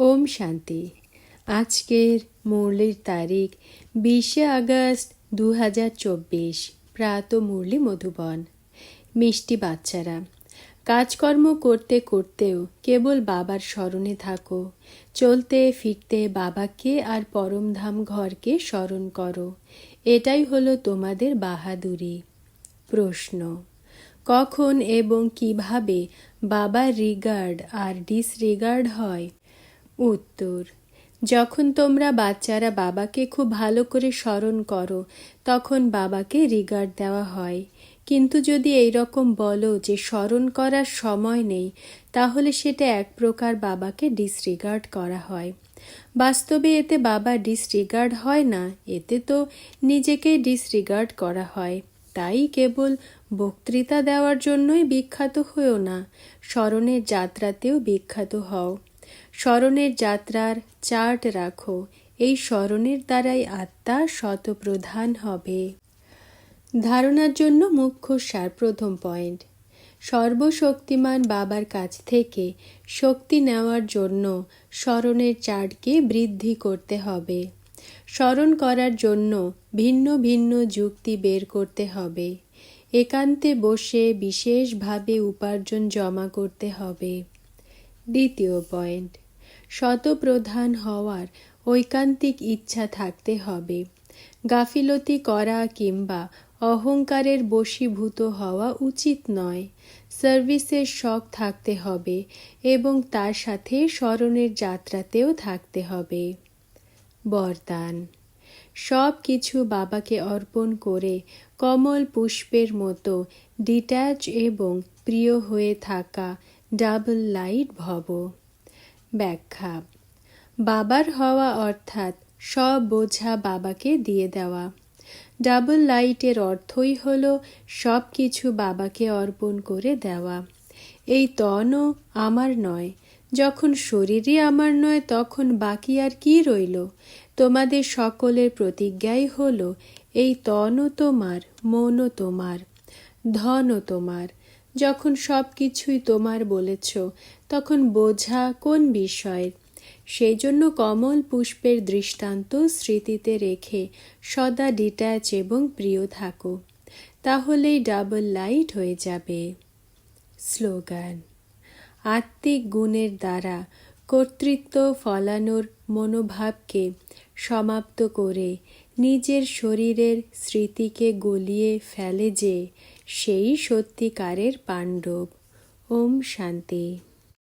ওম শান্তি। আজকের মুরলির তারিখ বিশে আগস্ট দু হাজার চব্বিশ। প্রাত মুরলি মধুবন। মিষ্টি বাচ্চারা, কাজকর্ম করতে করতেও কেবল বাবার স্মরণে থাকো। চলতে ফিরতে বাবাকে আর পরমধাম ঘরকে স্মরণ করো। এটাই হলো তোমাদের বাহাদুরি। প্রশ্ন, কখন এবং কীভাবে বাবার রিগার্ড আর ডিসরিগার্ড হয়? উত্তর, যখন তোমরা বাচ্চারা বাবাকে খুব ভালো করে স্মরণ করো, তখন বাবাকে রিগার্ড দেওয়া হয়। কিন্তু যদি এই রকম বলো যে স্মরণ করার সময় নেই, তাহলে সেটা এক প্রকার বাবাকে ডিসরিগার্ড করা হয়। বাস্তবে এতে বাবা ডিসরিগার্ড হয় না, এতে তো নিজেকেই ডিসরিগার্ড করা হয়। তাই কেবল বক্তৃতা দেওয়ার জন্যই বিখ্যাত হয়েও না, স্মরণের যাত্রাতেও বিখ্যাত হও। স্মরণের যাত্রার চার্ট রাখো। এই স্মরণের দ্বারাই আত্মা শতপ্রধান হবে। ধারণার জন্য মুখ্য সার প্রথম পয়েন্ট। সর্বশক্তিমান বাবার কাছ থেকে শক্তি নেওয়ার জন্য স্মরণের চার্টকে বৃদ্ধি করতে হবে। স্মরণ করার জন্য ভিন্ন ভিন্ন যুক্তি বের করতে হবে। একান্তে বসে বিশেষভাবে উপার্জন জমা করতে হবে। দ্বিতীয় পয়েন্ট শতপ্রধান হওয়ার ঐকান্তিক ইচ্ছা থাকতে হবে। গাফিলতি করা কিংবা অহংকারের বশীভূত হওয়া উচিত নয়। সার্ভিসের শখ থাকতে হবে এবং তার সাথে স্মরণের যাত্রাতেও থাকতে হবে। বরদান সব কিছু বাবাকে অর্পণ করে কমল পুষ্পের মতো ডিট্যাচ এবং প্রিয় হয়ে থাকা ডাবল লাইট ভব। ব্যাখ্যা, বাবার হওয়া অর্থাৎ সব বোঝা বাবাকে দিয়ে দেওয়া। ডাবল লাইটের অর্থই হল সব কিছু বাবাকে অর্পণ করে দেওয়া। এই তনও আমার নয়, যখন শরীরই আমার নয়, তখন বাকি আর কি রইল? তোমাদের সকলের প্রতিজ্ঞাই হল, এই তনও তোমার, মনও তোমার, ধনও তোমার যখন সব কিছুই তোমার বলেছ, তখন বোঝা কোন বিষয়ের সেই জন্য কমল পুষ্পের দৃষ্টান্ত স্মৃতিতে রেখে সদা ডিট্যাচ এবং প্রিয় থাকো। তাহলেই ডাবল লাইট হয়ে যাবে। স্লোগান, আত্মিক গুণের দ্বারা কর্তৃত্ব ফলানোর মনোভাবকে সমাপ্ত করে নিজের শরীরের স্মৃতিকে গলিয়ে ফেলে যে সেই সত্যিকারের পাণ্ডব। ওম শান্তি।